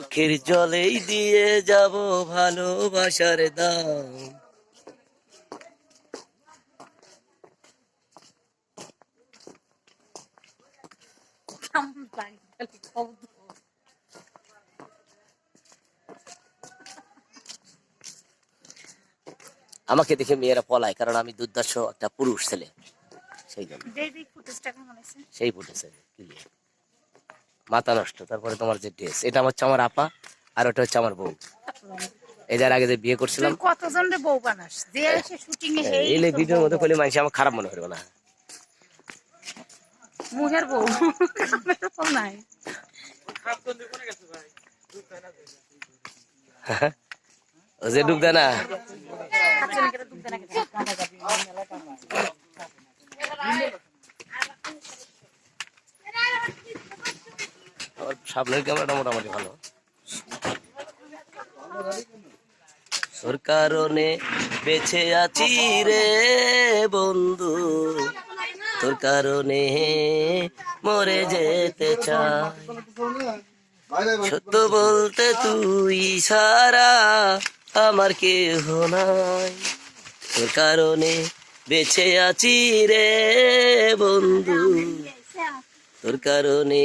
চোখের জলেই দিয়ে যাব ভালোবাসার দাম। আমাকে দেখে মেয়েরা পলায় কারণ আমি দুর্দর্শ একটা পুরুষ ছেলে। সেই জন্য। সেই ফুটেছে ক্লিয়ার মাথা নষ্ট তারপরে তোমার যে ড্রেস এটা হচ্ছে আমার আপা আর ওটা হচ্ছে আমার বউ। এই যার আগে যে বিয়ে করছিলাম কতজন রে বউ বানাস? যে এসে শুটিং এ এই ভিডিওর মধ্যে করলে মানুষ আমার খারাপ মনে করবে না। মুহের বউ। নাই। ও যে ডুব দেয় না। আচ্ছা দেনা খেতে আমার সামনের ক্যামেরাটা মোটামুটি ভালো। কারণে আছি রে বন্ধু। তোর কারণে মরে যেতে চাই। সত্য বলতে তুই সারা আমার কেহ নাই। তোর কারণে বেঁচে আছি রে বন্ধু। তোর কারণে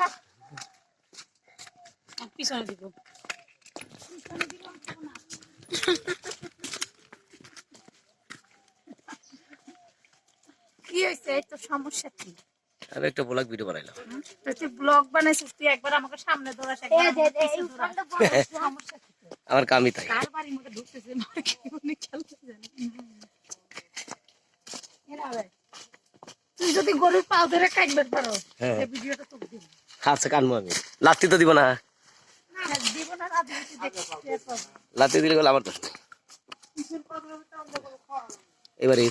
থাক। পিছনে দিব কি হয়েছে? এই তো সমস্যা কি? আমি একটা ব্লগ ভিডিও বানাইলাম। তুই ব্লগ বানাইছিস তুই একবার আমাকে সামনে ধরাস আমার কামই তাই। কার বাড়ির মধ্যে ঢুকতেছে? না কি উনি খেলতে জানে এরা আবার, তুই যদি গরুর পাও ধরে কাটবে পারো। এই ভিডিওটা তোকে দিব। হাতছে কানবো আমি। লাত্তি তো দিব না। দিব। লাত্তি দিলে নেই এবারে